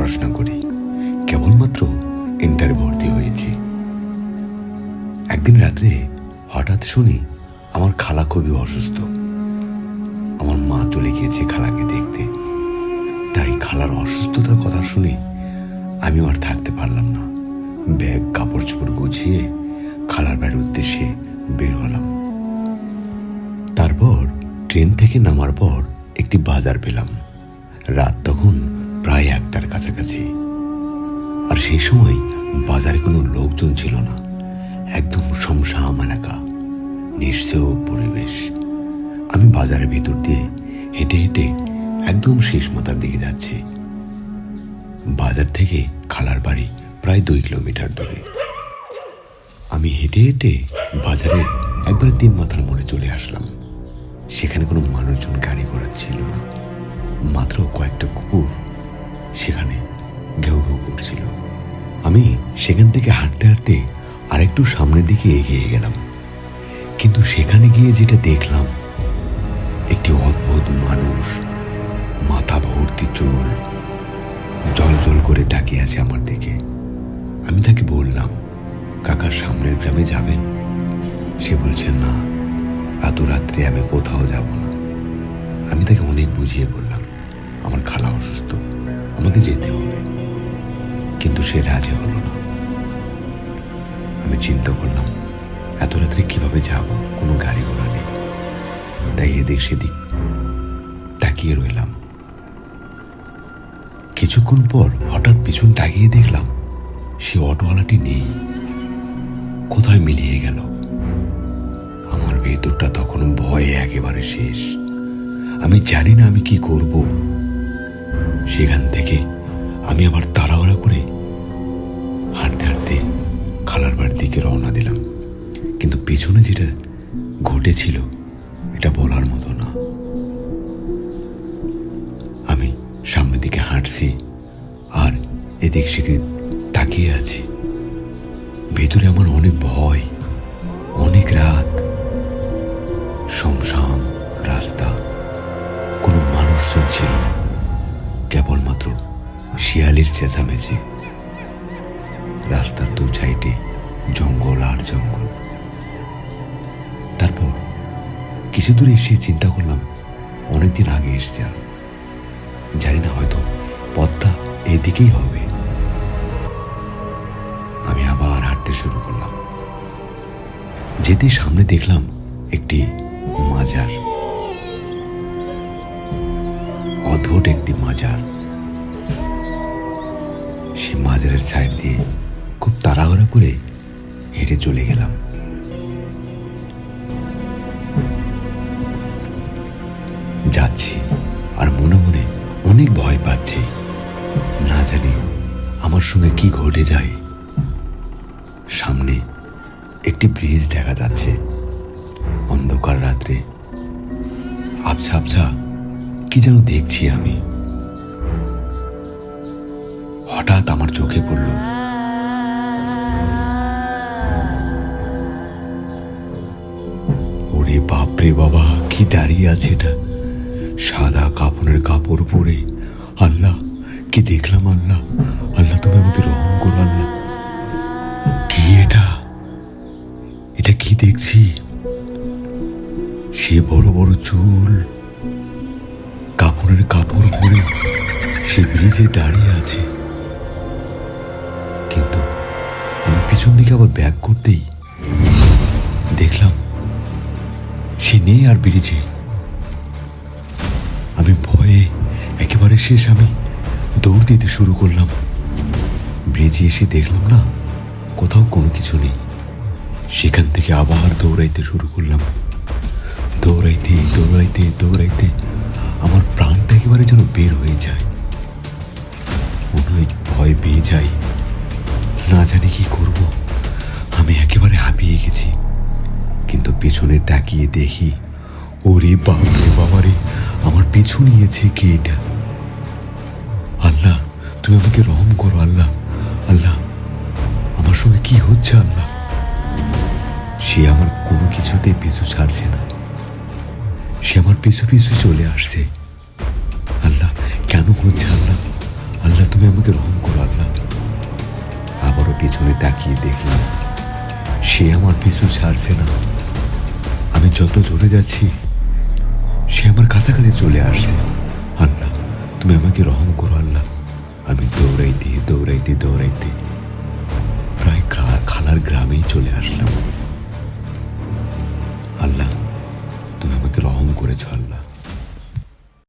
পড়াশোনা করি। কেবলমাত্র ইন্টারে ভর্তি হয়েছি। একদিন রাত্রে হঠাৎ শুনি আমার খালা খুবই অসুস্থ। আমার মা চলে গিয়েছে খালাকে দেখতে। তাই খালার অসুস্থতার কথা শুনে আমিও আর থাকতে পারলাম না। ব্যাগ কাপড় চোপড় গুছিয়ে খালার বাড়ির উদ্দেশ্যে বের হলাম। তারপর ট্রেন থেকে নামার পর একটি বাজার পেলাম। রাত তখন প্রায় একটার কাছাকাছি। আর সেই সময় বাজারে কোনো লোকজন ছিল না। একদম শমশাম এলাকা, নিঃস্ব পরিবেশ। আমি বাজারের ভিতর দিয়ে হেঁটে হেঁটে একদম শেষ মাথার দিকে যাচ্ছি। বাজার থেকে খালার বাড়ি প্রায় দুই কিলোমিটার দূরে। আমি হেঁটে হেঁটে বাজারের একবার তিন মাথার মোড়ে চলে আসলাম। সেখানে কোনো মানুষজন গাড়ি ঘোড়া ছিল না। মাত্র কয়েকটা সেখান থেকে হাঁটতে হাঁটতে আরেকটু সামনের দিকে এগিয়ে গেলাম। কিন্তু সেখানে গিয়ে যেটা দেখলাম, একটি অদ্ভুত মানুষ, মাথা ভর্তি চুল, জল জল করে তাকিয়ে আছে আমার দিকে। আমি তাকে বললাম কাকার সামনের গ্রামে যাবেন? সে বলছেন না, এত রাত্রে আমি কোথাও যাব না। আমি তাকে অনেক বুঝিয়ে বললাম, আমার খালা অসুস্থ, আমাকে যেতে হবে। কিন্তু সে রাজি হলো না। আমি চিন্তা করলাম, এত রাত্রে কীভাবে যাব? কোনো গাড়ি ঘোড়া নেই। তাই এদিক সেদিক তাকিয়ে রইলাম। কিছুক্ষণ পর হঠাৎ পিছন তাকিয়ে দেখলাম, সে অটোওয়ালাটি নেই। কোথায় মিলিয়ে গেল? আমার ভেতরটা তখন ভয়ে একেবারে শেষ। আমি জানি না আমি কি করব। সেখান থেকে আমি আবার তাড়াহুড়া করে হাঁটতে হাঁটতে খালার বাড়ির দিকে রওনা দিলাম। কিন্তু পেছনে যেটা ঘটেছিল, এটা বলার মতো না। আমি সামনের দিকে হাঁটছি আর এদিক সেদিক তাকিয়ে আছি। ভেতরে আমার অনেক ভয়, অনেক রাত শমশাম রাস্তা, কোনো মানুষজন ছিল না, কেবলমাত্র শিয়ালের চেঁচামেচি। রাস্তার দু সাইডে জঙ্গল আর জঙ্গল। তারপর কিছু দূরে এসে চিন্তা করলাম, অনেকদিন আগে এসছে আর। জানি না হয়তো পথটা এদিকেই হবে। আমি আবার হাঁটতে শুরু করলাম। যেতে সামনে দেখলাম একটি মাজার। অদ্ভুত একটি মাজার। সে মাজারের সাইড দিয়ে খুব তাড়াহুড়া করে হেঁটে চলে গেলাম। যাচ্ছি আর মনে মনে অনেক ভয় পাচ্ছি। না জানি আমার সঙ্গে কি ঘটে যায়। সামনে একটি ব্রিজ দেখা যাচ্ছে। অন্ধকার রাত্রে। আবছা আবছা কি যেন দেখছি আমি। হঠাৎ আমার চোখে পড়ল। বাপরে বাবা, কি দাঁড়িয়ে আছে এটা? সাদা কাপড়ের কাপড় পরে। আল্লাহ, কি দেখলাম আল্লাহ? আল্লাহ, তুমি আমাকে রহম করো আল্লাহ। কি এটা? এটা কি দেখছি? সে বড় বড় চুল। কাপড়ের কাপড় পরে সে ব্রিজে দাঁড়িয়ে আছে। কিন্তু আমি পিছন দিকে আবার ব্যাক করতেই সে নেই আর ব্রিজে আমি ভয়ে একেবারে শেষ আমি দৌড় দিতে শুরু করলাম। ব্রিজে এসে দেখলাম না কোথাও কোনো কিছু নেই। সেখান থেকে আবার দৌড়াইতে শুরু করলাম। দৌড়াইতে দৌড়াইতে দৌড়াইতে আমার প্রাণটা একেবারে যেন বের হয়ে যায়। হয় ভয় পেয়ে যাই। না জানি কি করব। আমি একেবারে হাঁপিয়ে গেছি। কিন্তু পেছনে তাকিয়ে দেখি, ওরে বাপরে বাবারে, আমার পিছু নিয়েছে কে এটা? আল্লাহ, তুমি আমাকে রহম করো, আল্লাহ আল্লাহ, আমার সঙ্গে কি হচ্ছে, আল্লাহ? সে আমার কোনো কিছুতে পিছু ছাড়ছে না। সে আমার পিছু পিছু চলে আসছে। আল্লাহ, কেন হচ্ছে, আল্লাহ? আল্লাহ, তুমি আমাকে রহম করো, আল্লাহ। আবারও পিছনে তাকিয়ে দেখলাম, সে আমার পিছু ছাড়ছে না। আমি যত দূরে যাচ্ছি, সে আমার কাছাকাছি চলে আসছে। আল্লাহ, তুমি আমাকে রহম করো, আল্লাহ। আমি দৌড়াইতে দৌড়াইতে দৌড়াইতে প্রায় খালার গ্রামেই চলে আসলাম।